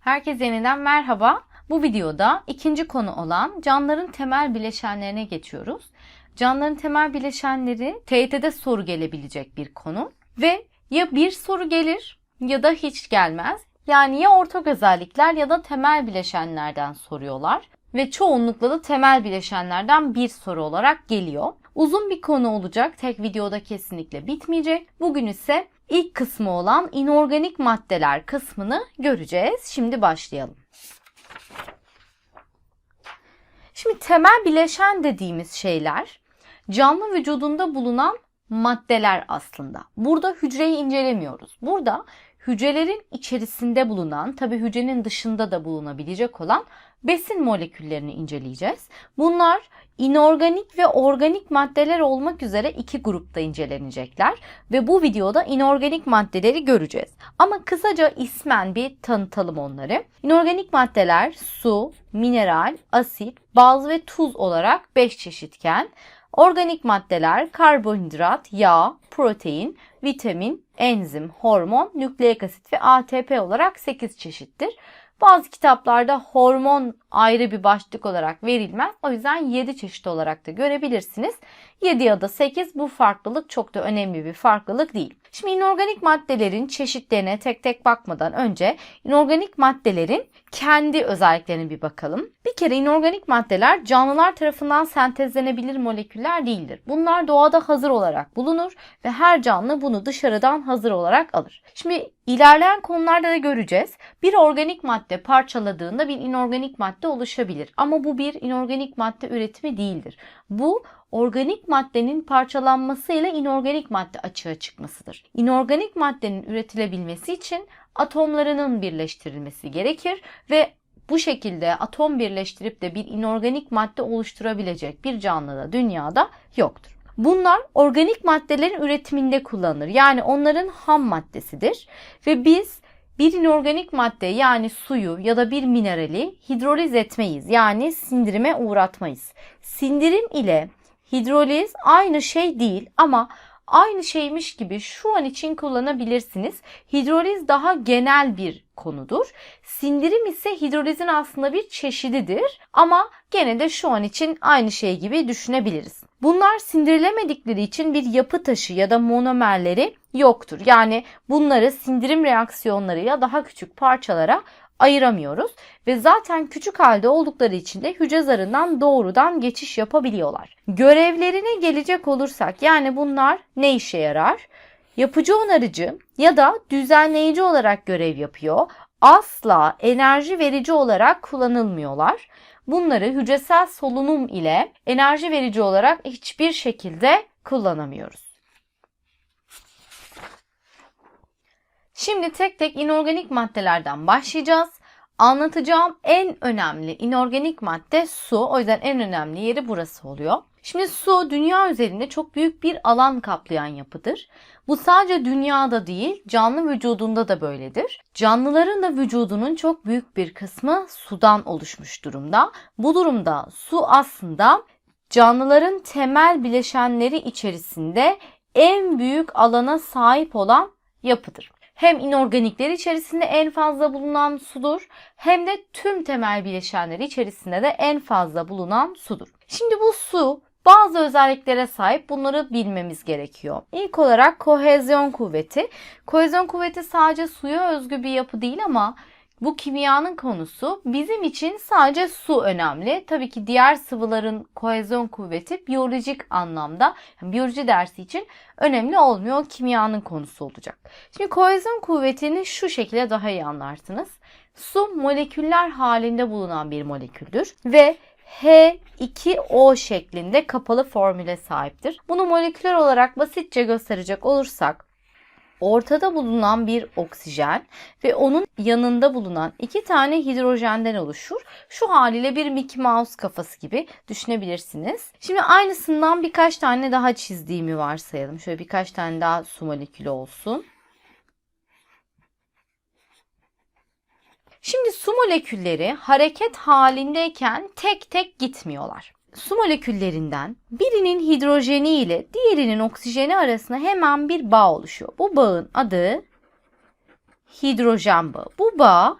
Herkese yeniden merhaba. Bu videoda ikinci konu olan canlıların temel bileşenlerine geçiyoruz. Canlıların temel bileşenleri TYT'de soru gelebilecek bir konu ve ya bir soru gelir ya da hiç gelmez. Yani ya ortak özellikler ya da temel bileşenlerden soruyorlar ve çoğunlukla da temel bileşenlerden bir soru olarak geliyor. Uzun bir konu olacak. Tek videoda kesinlikle bitmeyecek. Bugün ise ilk kısmı olan inorganik maddeler kısmını göreceğiz. Şimdi başlayalım. Şimdi temel bileşen dediğimiz şeyler canlı vücudunda bulunan maddeler aslında. Burada hücreyi incelemiyoruz. Burada hücrelerin içerisinde bulunan, tabi hücrenin dışında da bulunabilecek olan besin moleküllerini inceleyeceğiz. Bunlar inorganik ve organik maddeler olmak üzere iki grupta incelenecekler ve bu videoda inorganik maddeleri göreceğiz. Ama kısaca ismen bir tanıtalım onları. İnorganik maddeler su, mineral, asit, baz ve tuz olarak 5 çeşitken Organik maddeler karbonhidrat, yağ, protein, vitamin, enzim, hormon, nükleik asit ve ATP olarak 8 çeşittir. Bazı kitaplarda hormon ayrı bir başlık olarak verilmez. O yüzden 7 çeşit olarak da görebilirsiniz. 7 ya da 8 bu farklılık çok da önemli bir farklılık değil. Şimdi inorganik maddelerin çeşitlerine tek tek bakmadan önce inorganik maddelerin kendi özelliklerine bir bakalım. Bir kere inorganik maddeler canlılar tarafından sentezlenebilir moleküller değildir. Bunlar doğada hazır olarak bulunur ve her canlı bunu dışarıdan hazır olarak alır. Şimdi ilerleyen konularda da göreceğiz. Bir organik madde parçaladığında bir inorganik madde oluşabilir. Ama bu bir inorganik madde üretimi değildir. Bu organik maddenin parçalanmasıyla inorganik madde açığa çıkmasıdır. İnorganik maddenin üretilebilmesi için atomlarının birleştirilmesi gerekir ve bu şekilde atom birleştirip de bir inorganik madde oluşturabilecek bir canlı da dünyada yoktur. Bunlar organik maddelerin üretiminde kullanılır. Yani onların ham maddesidir ve biz bir inorganik madde yani suyu ya da bir minerali hidroliz etmeyiz. Yani sindirime uğratmayız. Sindirim ile hidroliz aynı şey değil ama aynı şeymiş gibi şu an için kullanabilirsiniz. Hidroliz daha genel bir konudur. Sindirim ise hidrolizin aslında bir çeşididir ama gene de şu an için aynı şey gibi düşünebiliriz. Bunlar sindirilemedikleri için bir yapı taşı ya da monomerleri yoktur. Yani bunları sindirim reaksiyonlarıyla daha küçük parçalara ayıramıyoruz ve zaten küçük halde oldukları için de hücre zarından doğrudan geçiş yapabiliyorlar. Görevlerine gelecek olursak yani bunlar ne işe yarar? Yapıcı onarıcı ya da düzenleyici olarak görev yapıyor. Asla enerji verici olarak kullanılmıyorlar. Bunları hücresel solunum ile enerji verici olarak hiçbir şekilde kullanamıyoruz. Şimdi tek tek inorganik maddelerden başlayacağız. Anlatacağım en önemli inorganik madde su. O yüzden en önemli yeri burası oluyor. Şimdi su dünya üzerinde çok büyük bir alan kaplayan yapıdır. Bu sadece dünyada değil, canlı vücudunda da böyledir. Canlıların da vücudunun çok büyük bir kısmı sudan oluşmuş durumda. Bu durumda su aslında canlıların temel bileşenleri içerisinde en büyük alana sahip olan yapıdır hem inorganikler içerisinde en fazla bulunan sudur hem de tüm temel bileşenleri içerisinde de en fazla bulunan sudur. Şimdi bu su bazı özelliklere sahip bunları bilmemiz gerekiyor. İlk olarak kohezyon kuvveti. Kohezyon kuvveti sadece suya özgü bir yapı değil ama bu kimyanın konusu bizim için sadece su önemli. Tabii ki diğer sıvıların kohezyon kuvveti biyolojik anlamda biyoloji dersi için önemli olmuyor. Kimyanın konusu olacak. Şimdi kohezyon kuvvetini şu şekilde daha iyi anlarsınız. Su moleküller halinde bulunan bir moleküldür ve H2O şeklinde kapalı formüle sahiptir. Bunu moleküler olarak basitçe gösterecek olursak ortada bulunan bir oksijen ve onun yanında bulunan iki tane hidrojenden oluşur. Şu haliyle bir Mickey Mouse kafası gibi düşünebilirsiniz. Şimdi aynısından birkaç tane daha çizdiğimi varsayalım. Şöyle birkaç tane daha su molekülü olsun. Şimdi su molekülleri hareket halindeyken tek tek gitmiyorlar su moleküllerinden birinin hidrojeni ile diğerinin oksijeni arasında hemen bir bağ oluşuyor. Bu bağın adı hidrojen bağı. Bu bağ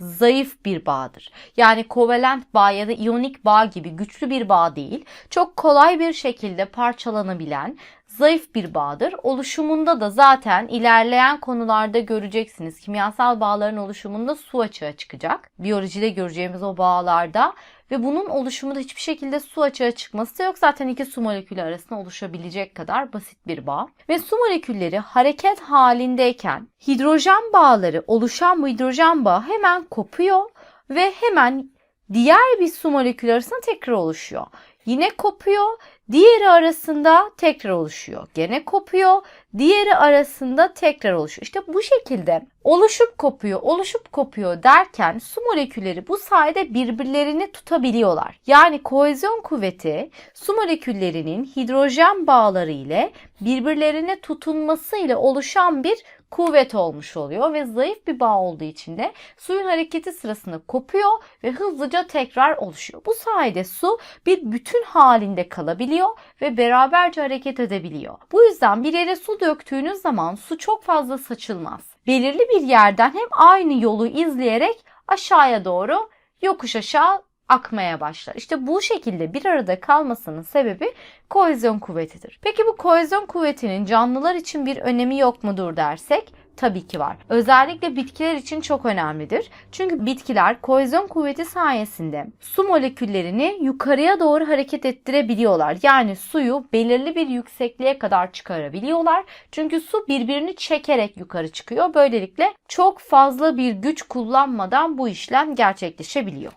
zayıf bir bağdır. Yani kovalent bağ ya da iyonik bağ gibi güçlü bir bağ değil. Çok kolay bir şekilde parçalanabilen zayıf bir bağdır. Oluşumunda da zaten ilerleyen konularda göreceksiniz. Kimyasal bağların oluşumunda su açığa çıkacak. Biyolojide göreceğimiz o bağlarda ve bunun oluşumunda hiçbir şekilde su açığa çıkması da yok. Zaten iki su molekülü arasında oluşabilecek kadar basit bir bağ. Ve su molekülleri hareket halindeyken hidrojen bağları oluşan bu hidrojen bağı hemen kopuyor ve hemen diğer bir su molekülü arasında tekrar oluşuyor. Yine kopuyor, diğeri arasında tekrar oluşuyor. Gene kopuyor, diğeri arasında tekrar oluşuyor. İşte bu şekilde oluşup kopuyor, oluşup kopuyor derken su molekülleri bu sayede birbirlerini tutabiliyorlar. Yani kohezyon kuvveti su moleküllerinin hidrojen bağları ile birbirlerine tutunmasıyla oluşan bir kuvvet olmuş oluyor ve zayıf bir bağ olduğu için de suyun hareketi sırasında kopuyor ve hızlıca tekrar oluşuyor. Bu sayede su bir bütün halinde kalabiliyor ve beraberce hareket edebiliyor. Bu yüzden bir yere su döktüğünüz zaman su çok fazla saçılmaz. Belirli bir yerden hem aynı yolu izleyerek aşağıya doğru yokuş aşağı akmaya başlar. İşte bu şekilde bir arada kalmasının sebebi kohezyon kuvvetidir. Peki bu kohezyon kuvvetinin canlılar için bir önemi yok mudur dersek? Tabii ki var. Özellikle bitkiler için çok önemlidir. Çünkü bitkiler kohezyon kuvveti sayesinde su moleküllerini yukarıya doğru hareket ettirebiliyorlar. Yani suyu belirli bir yüksekliğe kadar çıkarabiliyorlar. Çünkü su birbirini çekerek yukarı çıkıyor. Böylelikle çok fazla bir güç kullanmadan bu işlem gerçekleşebiliyor.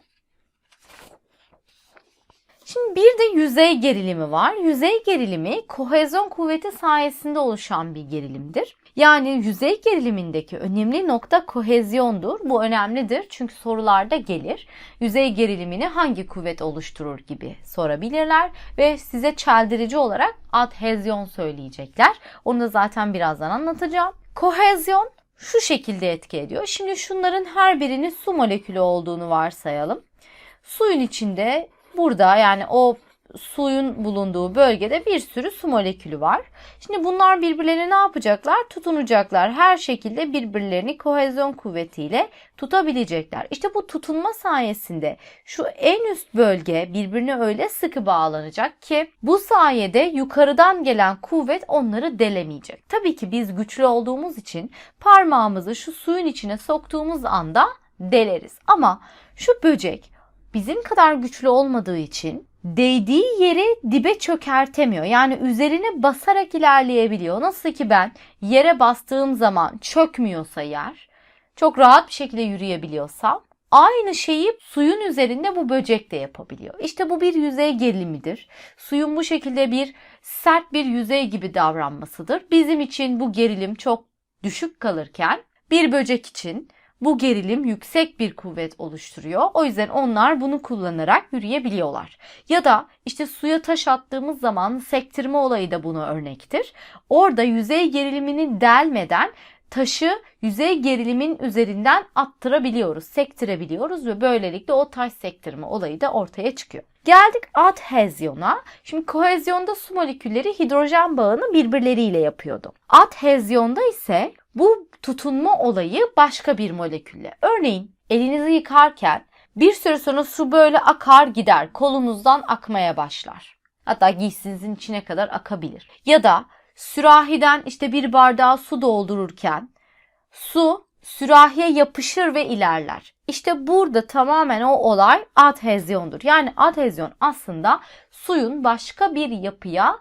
Şimdi bir de yüzey gerilimi var. Yüzey gerilimi kohezyon kuvveti sayesinde oluşan bir gerilimdir. Yani yüzey gerilimindeki önemli nokta kohezyondur. Bu önemlidir çünkü sorularda gelir. Yüzey gerilimini hangi kuvvet oluşturur gibi sorabilirler ve size çeldirici olarak adhezyon söyleyecekler. Onu da zaten birazdan anlatacağım. Kohezyon şu şekilde etki ediyor. Şimdi şunların her birinin su molekülü olduğunu varsayalım. Suyun içinde burada yani o suyun bulunduğu bölgede bir sürü su molekülü var. Şimdi bunlar birbirlerini ne yapacaklar? Tutunacaklar. Her şekilde birbirlerini kohezyon kuvvetiyle tutabilecekler. İşte bu tutunma sayesinde şu en üst bölge birbirine öyle sıkı bağlanacak ki bu sayede yukarıdan gelen kuvvet onları delemeyecek. Tabii ki biz güçlü olduğumuz için parmağımızı şu suyun içine soktuğumuz anda deleriz. Ama şu böcek bizim kadar güçlü olmadığı için değdiği yeri dibe çökertemiyor. Yani üzerine basarak ilerleyebiliyor. Nasıl ki ben yere bastığım zaman çökmüyorsa yer, çok rahat bir şekilde yürüyebiliyorsam aynı şeyi suyun üzerinde bu böcek de yapabiliyor. İşte bu bir yüzey gerilimidir. Suyun bu şekilde bir sert bir yüzey gibi davranmasıdır. Bizim için bu gerilim çok düşük kalırken bir böcek için bu gerilim yüksek bir kuvvet oluşturuyor. O yüzden onlar bunu kullanarak yürüyebiliyorlar. Ya da işte suya taş attığımız zaman sektirme olayı da buna örnektir. Orada yüzey gerilimini delmeden taşı yüzey gerilimin üzerinden attırabiliyoruz, sektirebiliyoruz ve böylelikle o taş sektirme olayı da ortaya çıkıyor. Geldik adhezyona. Şimdi kohezyonda su molekülleri hidrojen bağını birbirleriyle yapıyordu. Adhezyonda ise bu tutunma olayı başka bir molekülle. Örneğin elinizi yıkarken bir süre sonra su böyle akar gider. Kolunuzdan akmaya başlar. Hatta giysinizin içine kadar akabilir. Ya da sürahiden işte bir bardağa su doldururken su sürahiye yapışır ve ilerler. İşte burada tamamen o olay adhezyondur. Yani adhezyon aslında suyun başka bir yapıya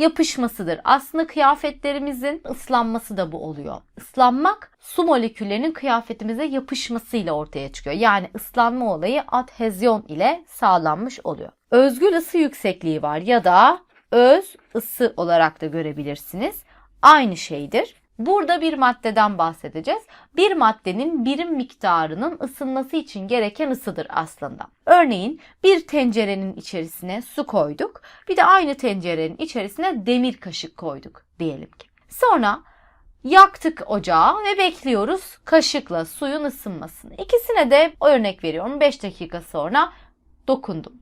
yapışmasıdır. Aslında kıyafetlerimizin ıslanması da bu oluyor. Islanmak su moleküllerinin kıyafetimize yapışmasıyla ortaya çıkıyor. Yani ıslanma olayı adhezyon ile sağlanmış oluyor. Özgül ısı yüksekliği var ya da öz ısı olarak da görebilirsiniz. Aynı şeydir. Burada bir maddeden bahsedeceğiz. Bir maddenin birim miktarının ısınması için gereken ısıdır aslında. Örneğin bir tencerenin içerisine su koyduk. Bir de aynı tencerenin içerisine demir kaşık koyduk diyelim ki. Sonra yaktık ocağı ve bekliyoruz kaşıkla suyun ısınmasını. İkisine de örnek veriyorum 5 dakika sonra dokundum.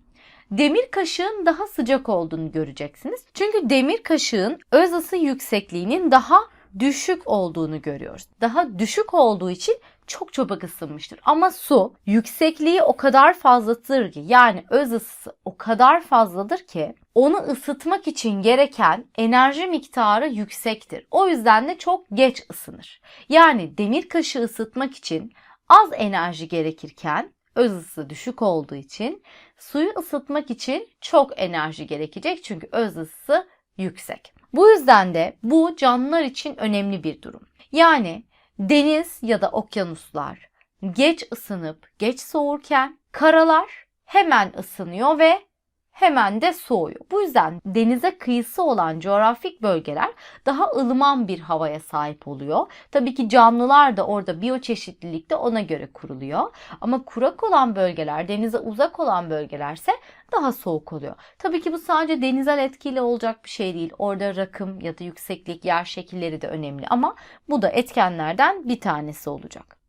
Demir kaşığın daha sıcak olduğunu göreceksiniz. Çünkü demir kaşığın öz ısı yüksekliğinin daha düşük olduğunu görüyoruz. Daha düşük olduğu için çok çabuk ısınmıştır. Ama su yüksekliği o kadar fazladır ki yani öz ısısı o kadar fazladır ki onu ısıtmak için gereken enerji miktarı yüksektir. O yüzden de çok geç ısınır. Yani demir kaşı ısıtmak için az enerji gerekirken öz ısısı düşük olduğu için suyu ısıtmak için çok enerji gerekecek çünkü öz ısısı yüksek. Bu yüzden de bu canlılar için önemli bir durum. Yani deniz ya da okyanuslar geç ısınıp geç soğurken karalar hemen ısınıyor ve hemen de soğuyor. Bu yüzden denize kıyısı olan coğrafik bölgeler daha ılıman bir havaya sahip oluyor. Tabii ki canlılar da orada biyoçeşitlilik de ona göre kuruluyor. Ama kurak olan bölgeler, denize uzak olan bölgelerse daha soğuk oluyor. Tabii ki bu sadece denizel etkiyle olacak bir şey değil. Orada rakım ya da yükseklik, yer şekilleri de önemli ama bu da etkenlerden bir tanesi olacak.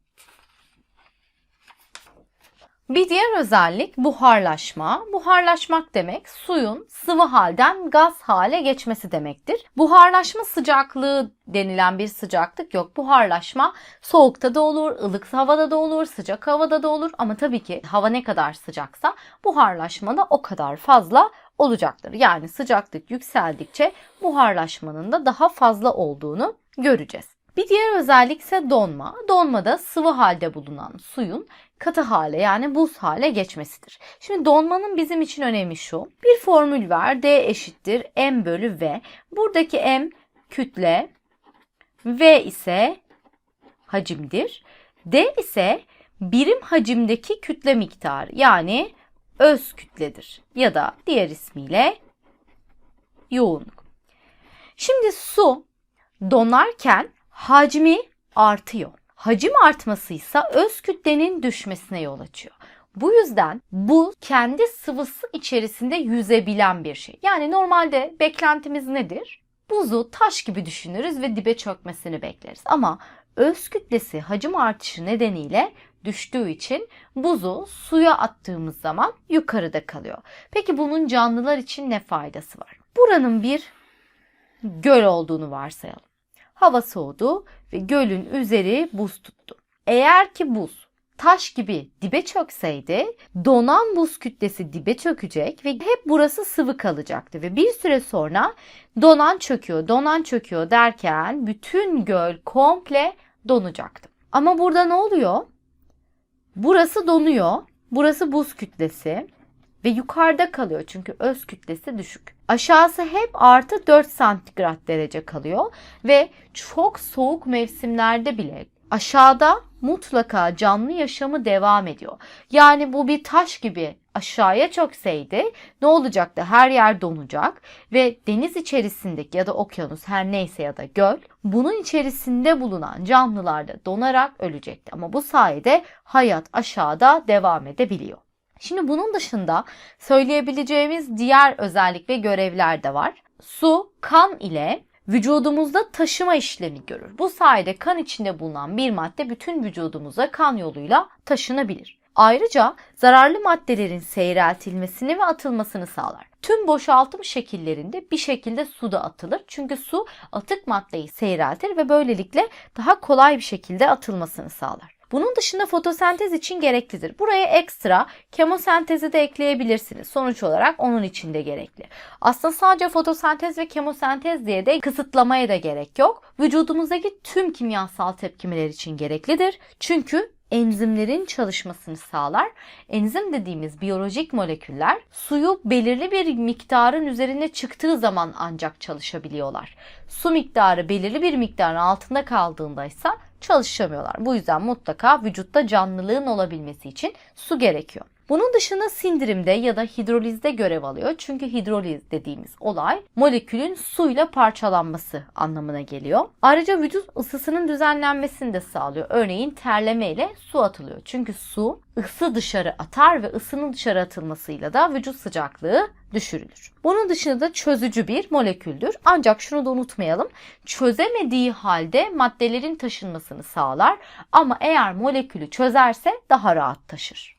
Bir diğer özellik buharlaşma. Buharlaşmak demek suyun sıvı halden gaz hale geçmesi demektir. Buharlaşma sıcaklığı denilen bir sıcaklık yok. Buharlaşma soğukta da olur, ılık havada da olur, sıcak havada da olur ama tabii ki hava ne kadar sıcaksa buharlaşma da o kadar fazla olacaktır. Yani sıcaklık yükseldikçe buharlaşmanın da daha fazla olduğunu göreceğiz. Bir diğer özellik ise donma. Donmada sıvı halde bulunan suyun katı hale yani buz hale geçmesidir. Şimdi donmanın bizim için önemi şu. Bir formül var. D eşittir M bölü V. Buradaki M kütle, V ise hacimdir. D ise birim hacimdeki kütle miktarı yani öz kütledir ya da diğer ismiyle yoğunluk. Şimdi su donarken hacmi artıyor. Hacim artmasıysa öz kütlenin düşmesine yol açıyor. Bu yüzden bu kendi sıvısı içerisinde yüzebilen bir şey. Yani normalde beklentimiz nedir? Buzu taş gibi düşünürüz ve dibe çökmesini bekleriz. Ama öz kütlesi hacim artışı nedeniyle düştüğü için buzu suya attığımız zaman yukarıda kalıyor. Peki bunun canlılar için ne faydası var? Buranın bir göl olduğunu varsayalım. Hava soğudu ve gölün üzeri buz tuttu. Eğer ki buz taş gibi dibe çökseydi donan buz kütlesi dibe çökecek ve hep burası sıvı kalacaktı ve bir süre sonra donan çöküyor, donan çöküyor derken bütün göl komple donacaktı. Ama burada ne oluyor? Burası donuyor. Burası buz kütlesi ve yukarıda kalıyor çünkü öz kütlesi düşük. Aşağısı hep artı 4 santigrat derece kalıyor ve çok soğuk mevsimlerde bile aşağıda mutlaka canlı yaşamı devam ediyor. Yani bu bir taş gibi aşağıya çökseydi ne olacaktı? Her yer donacak ve deniz içerisindeki ya da okyanus her neyse ya da göl bunun içerisinde bulunan canlılar da donarak ölecekti. Ama bu sayede hayat aşağıda devam edebiliyor. Şimdi bunun dışında söyleyebileceğimiz diğer özellik ve görevler de var. Su kan ile vücudumuzda taşıma işlemi görür. Bu sayede kan içinde bulunan bir madde bütün vücudumuza kan yoluyla taşınabilir. Ayrıca zararlı maddelerin seyreltilmesini ve atılmasını sağlar. Tüm boşaltım şekillerinde bir şekilde su da atılır. Çünkü su atık maddeyi seyreltir ve böylelikle daha kolay bir şekilde atılmasını sağlar. Bunun dışında fotosentez için gereklidir. Buraya ekstra kemosentezi de ekleyebilirsiniz. Sonuç olarak onun için de gerekli. Aslında sadece fotosentez ve kemosentez diye de kısıtlamaya da gerek yok. Vücudumuzdaki tüm kimyasal tepkimeler için gereklidir. Çünkü enzimlerin çalışmasını sağlar. Enzim dediğimiz biyolojik moleküller suyu belirli bir miktarın üzerine çıktığı zaman ancak çalışabiliyorlar. Su miktarı belirli bir miktarın altında kaldığında ise çalışamıyorlar. Bu yüzden mutlaka vücutta canlılığın olabilmesi için su gerekiyor. Bunun dışında sindirimde ya da hidrolizde görev alıyor. Çünkü hidroliz dediğimiz olay molekülün suyla parçalanması anlamına geliyor. Ayrıca vücut ısısının düzenlenmesini de sağlıyor. Örneğin terleme ile su atılıyor. Çünkü su ısı dışarı atar ve ısının dışarı atılmasıyla da vücut sıcaklığı düşürülür. Bunun dışında da çözücü bir moleküldür. Ancak şunu da unutmayalım. Çözemediği halde maddelerin taşınmasını sağlar ama eğer molekülü çözerse daha rahat taşır.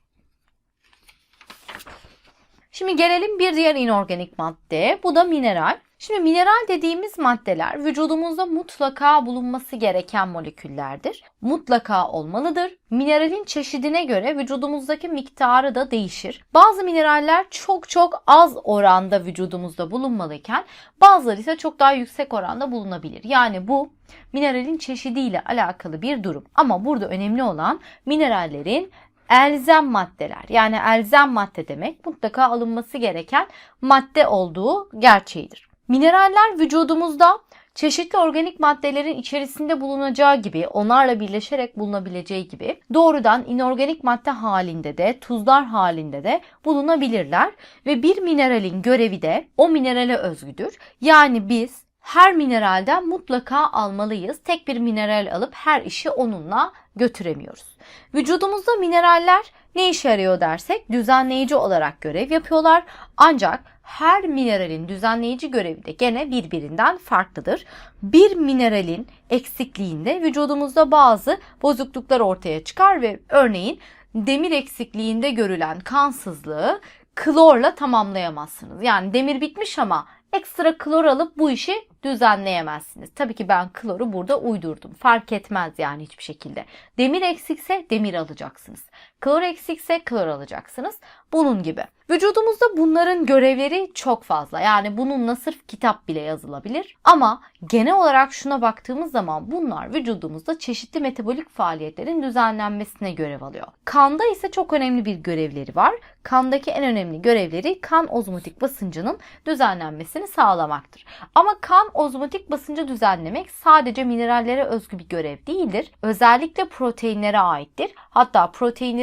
Şimdi gelelim bir diğer inorganik madde. Bu da mineral. Şimdi mineral dediğimiz maddeler vücudumuzda mutlaka bulunması gereken moleküllerdir. Mutlaka olmalıdır. Mineralin çeşidine göre vücudumuzdaki miktarı da değişir. Bazı mineraller çok çok az oranda vücudumuzda bulunmalıyken bazıları ise çok daha yüksek oranda bulunabilir. Yani bu mineralin çeşidiyle alakalı bir durum. Ama burada önemli olan minerallerin elzem maddeler. Yani elzem madde demek mutlaka alınması gereken madde olduğu gerçeğidir. Mineraller vücudumuzda çeşitli organik maddelerin içerisinde bulunacağı gibi, onlarla birleşerek bulunabileceği gibi doğrudan inorganik madde halinde de, tuzlar halinde de bulunabilirler ve bir mineralin görevi de o minerale özgüdür. Yani biz her mineralden mutlaka almalıyız. Tek bir mineral alıp her işi onunla götüremiyoruz. Vücudumuzda mineraller ne işe yarıyor dersek düzenleyici olarak görev yapıyorlar. Ancak her mineralin düzenleyici görevi de gene birbirinden farklıdır. Bir mineralin eksikliğinde vücudumuzda bazı bozukluklar ortaya çıkar ve örneğin demir eksikliğinde görülen kansızlığı klorla tamamlayamazsınız. Yani demir bitmiş ama ekstra klor alıp bu işi düzenleyemezsiniz. Tabii ki ben kloru burada uydurdum. Fark etmez yani hiçbir şekilde. Demir eksikse demir alacaksınız. Klor eksikse klor alacaksınız. Bunun gibi. Vücudumuzda bunların görevleri çok fazla. Yani bununla sırf kitap bile yazılabilir. Ama genel olarak şuna baktığımız zaman bunlar vücudumuzda çeşitli metabolik faaliyetlerin düzenlenmesine görev alıyor. Kanda ise çok önemli bir görevleri var. Kandaki en önemli görevleri kan ozmotik basıncının düzenlenmesini sağlamaktır. Ama kan ozmotik basıncı düzenlemek sadece minerallere özgü bir görev değildir. Özellikle proteinlere aittir. Hatta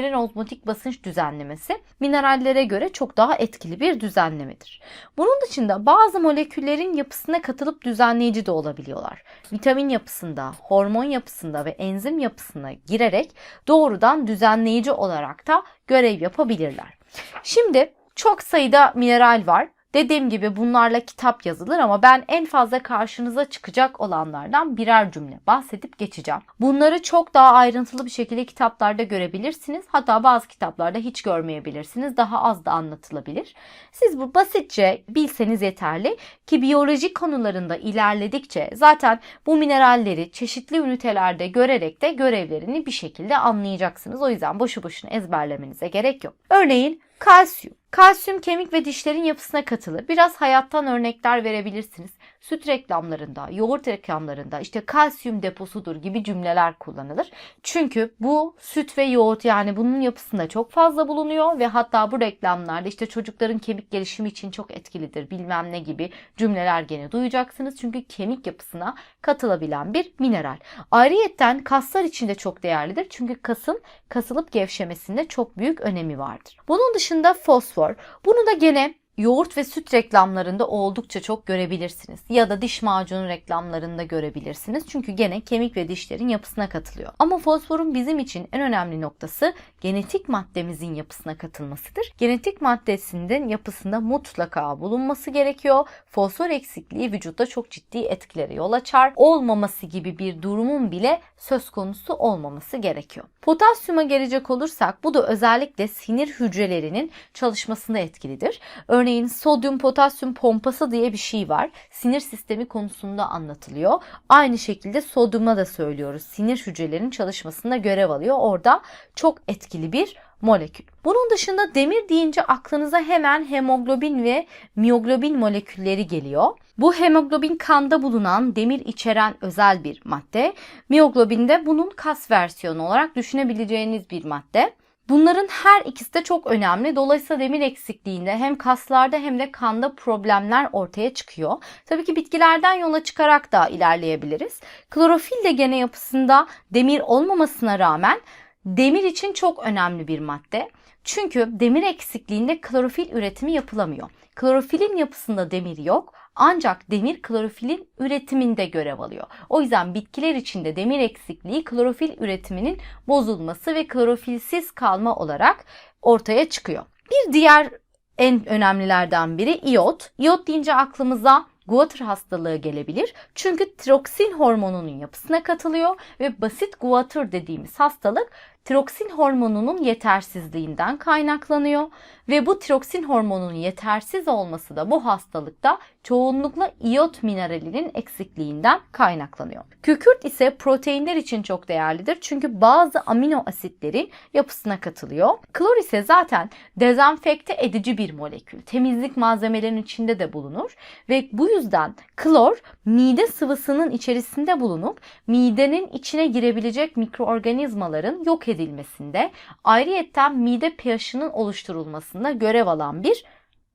proteinlerin ozmotik basınç düzenlemesi minerallere göre çok daha etkili bir düzenlemedir. Bunun dışında bazı moleküllerin yapısına katılıp düzenleyici de olabiliyorlar. Vitamin yapısında, hormon yapısında ve enzim yapısına girerek doğrudan düzenleyici olarak da görev yapabilirler. Şimdi çok sayıda mineral var. Dediğim gibi bunlarla kitap yazılır ama ben en fazla karşınıza çıkacak olanlardan birer cümle bahsedip geçeceğim. Bunları çok daha ayrıntılı bir şekilde kitaplarda görebilirsiniz. Hatta bazı kitaplarda hiç görmeyebilirsiniz. Daha az da anlatılabilir. Siz bu basitçe bilseniz yeterli ki biyoloji konularında ilerledikçe zaten bu mineralleri çeşitli ünitelerde görerek de görevlerini bir şekilde anlayacaksınız. O yüzden boşu boşuna ezberlemenize gerek yok. Örneğin kalsiyum. Kalsiyum kemik ve dişlerin yapısına katılır. Biraz hayattan örnekler verebilirsiniz. Süt reklamlarında, yoğurt reklamlarında işte kalsiyum deposudur gibi cümleler kullanılır. Çünkü bu süt ve yoğurt yani bunun yapısında çok fazla bulunuyor ve hatta bu reklamlarda işte çocukların kemik gelişimi için çok etkilidir bilmem ne gibi cümleler gene duyacaksınız. Çünkü kemik yapısına katılabilen bir mineral. Ayrıyetten kaslar için de çok değerlidir. Çünkü kasın kasılıp gevşemesinde çok büyük önemi vardır. Bunun dışında fosfor. Bunu da gene yoğurt ve süt reklamlarında oldukça çok görebilirsiniz. Ya da diş macunu reklamlarında görebilirsiniz. Çünkü gene kemik ve dişlerin yapısına katılıyor. Ama fosforun bizim için en önemli noktası genetik maddemizin yapısına katılmasıdır. Genetik maddesinin yapısında mutlaka bulunması gerekiyor. Fosfor eksikliği vücutta çok ciddi etkilere yol açar. Olmaması gibi bir durumun bile söz konusu olmaması gerekiyor. Potasyuma gelecek olursak bu da özellikle sinir hücrelerinin çalışmasında etkilidir. Örneğin sodyum potasyum pompası diye bir şey var. Sinir sistemi konusunda anlatılıyor. Aynı şekilde sodyuma da söylüyoruz. Sinir hücrelerinin çalışmasında görev alıyor. Orada çok etkili bir molekül. Bunun dışında demir deyince aklınıza hemen hemoglobin ve miyoglobin molekülleri geliyor. Bu hemoglobin kanda bulunan demir içeren özel bir madde. Miyoglobin de bunun kas versiyonu olarak düşünebileceğiniz bir madde. Bunların her ikisi de çok önemli. Dolayısıyla demir eksikliğinde hem kaslarda hem de kanda problemler ortaya çıkıyor. Tabii ki bitkilerden yola çıkarak da ilerleyebiliriz. Klorofil de gene yapısında demir olmamasına rağmen demir için çok önemli bir madde. Çünkü demir eksikliğinde klorofil üretimi yapılamıyor. Klorofilin yapısında demir yok ancak demir klorofilin üretiminde görev alıyor. O yüzden bitkiler içinde demir eksikliği klorofil üretiminin bozulması ve klorofilsiz kalma olarak ortaya çıkıyor. Bir diğer en önemlilerden biri iot. İyot deyince aklımıza Guatr hastalığı gelebilir. Çünkü tiroksin hormonunun yapısına katılıyor ve basit guatr dediğimiz hastalık tiroksin hormonunun yetersizliğinden kaynaklanıyor ve bu tiroksin hormonunun yetersiz olması da bu hastalıkta çoğunlukla iyot mineralinin eksikliğinden kaynaklanıyor. Kükürt ise proteinler için çok değerlidir çünkü bazı amino asitlerin yapısına katılıyor. Klor ise zaten dezenfekte edici bir molekül. Temizlik malzemelerinin içinde de bulunur ve bu yüzden klor mide sıvısının içerisinde bulunup midenin içine girebilecek mikroorganizmaların yok edilmesinde, ayrıyetten mide pH'ının oluşturulmasında görev alan bir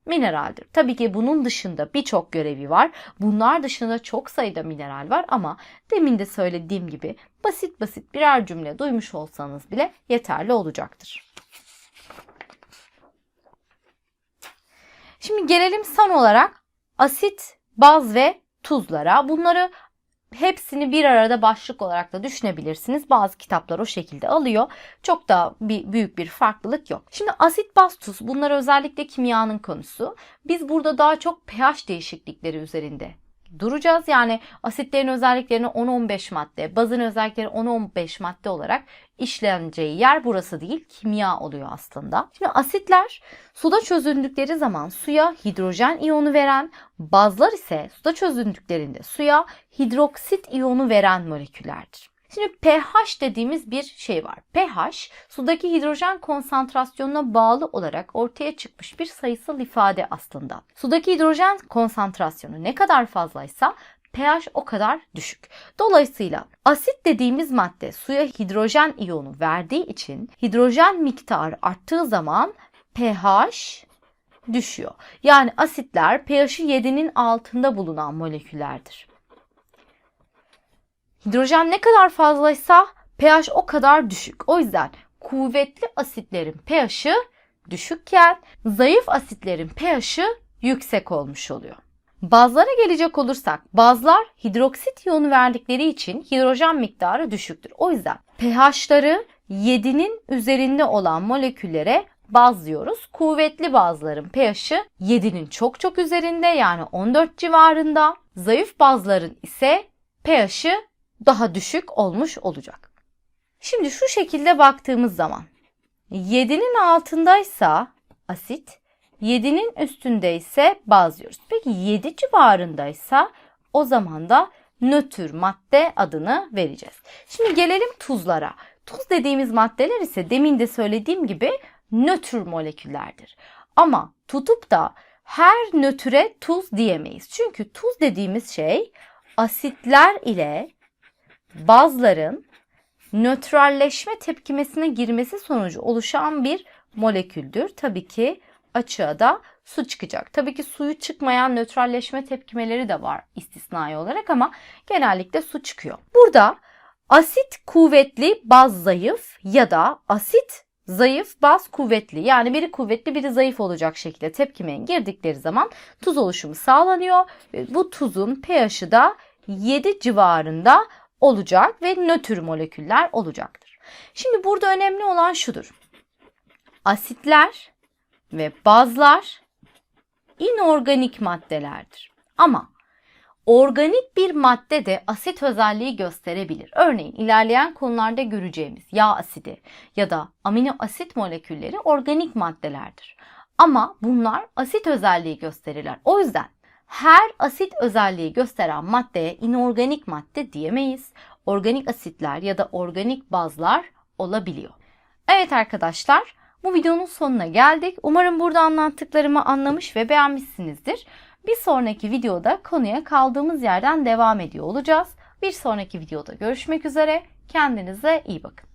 mineraldir. Tabii ki bunun dışında birçok görevi var. Bunlar dışında çok sayıda mineral var ama demin de söylediğim gibi basit basit birer cümle duymuş olsanız bile yeterli olacaktır. Şimdi gelelim son olarak asit, baz ve tuzlara. Bunları hepsini bir arada başlık olarak da düşünebilirsiniz. Bazı kitaplar o şekilde alıyor. Çok da bir büyük bir farklılık yok. Şimdi asit, baz, tuz bunlar özellikle kimyanın konusu. Biz burada daha çok pH değişiklikleri üzerinde duracağız. Yani asitlerin özelliklerini 10-15 madde, bazın özellikleri 10-15 madde olarak işleneceği yer burası değil, kimya oluyor aslında. Şimdi asitler suda çözündükleri zaman suya hidrojen iyonu veren, bazlar ise suda çözündüklerinde suya hidroksit iyonu veren moleküllerdir. Şimdi pH dediğimiz bir şey var. pH sudaki hidrojen konsantrasyonuna bağlı olarak ortaya çıkmış bir sayısal ifade aslında. Sudaki hidrojen konsantrasyonu ne kadar fazlaysa pH o kadar düşük. Dolayısıyla asit dediğimiz madde suya hidrojen iyonu verdiği için hidrojen miktarı arttığı zaman pH düşüyor. Yani asitler pH'i 7'nin altında bulunan moleküllerdir. Hidrojen ne kadar fazlaysa pH o kadar düşük. O yüzden kuvvetli asitlerin pH'i düşükken zayıf asitlerin pH'i yüksek olmuş oluyor. Bazlara gelecek olursak bazlar hidroksit iyonu verdikleri için hidrojen miktarı düşüktür. O yüzden pH'ları 7'nin üzerinde olan moleküllere baz diyoruz. Kuvvetli bazların pH'i 7'nin çok çok üzerinde yani 14 civarında. Zayıf bazların ise pH'i daha düşük olmuş olacak. Şimdi şu şekilde baktığımız zaman 7'nin altındaysa asit, 7'nin üstünde ise baz diyoruz. Peki 7 civarındaysa o zaman da nötr madde adını vereceğiz. Şimdi gelelim tuzlara. Tuz dediğimiz maddeler ise demin de söylediğim gibi nötr moleküllerdir. Ama tutup da her nötre tuz diyemeyiz. Çünkü tuz dediğimiz şey asitler ile bazların nötralleşme tepkimesine girmesi sonucu oluşan bir moleküldür. Tabii ki açığa da su çıkacak. Tabii ki suyu çıkmayan nötralleşme tepkimeleri de var istisnai olarak ama genellikle su çıkıyor. Burada asit kuvvetli, baz zayıf ya da asit zayıf, baz kuvvetli yani biri kuvvetli biri zayıf olacak şekilde tepkimeye girdikleri zaman tuz oluşumu sağlanıyor. Bu tuzun pH'i da 7 civarında olacak ve nötr moleküller olacaktır. Şimdi burada önemli olan şudur. Asitler ve bazlar inorganik maddelerdir. Ama organik bir madde de asit özelliği gösterebilir. Örneğin ilerleyen konularda göreceğimiz yağ asidi ya da amino asit molekülleri organik maddelerdir. Ama bunlar asit özelliği gösterirler. O yüzden her asit özelliği gösteren maddeye inorganik madde diyemeyiz. Organik asitler ya da organik bazlar olabiliyor. Evet arkadaşlar bu videonun sonuna geldik. Umarım burada anlattıklarımı anlamış ve beğenmişsinizdir. Bir sonraki videoda konuya kaldığımız yerden devam ediyor olacağız. Bir sonraki videoda görüşmek üzere. Kendinize iyi bakın.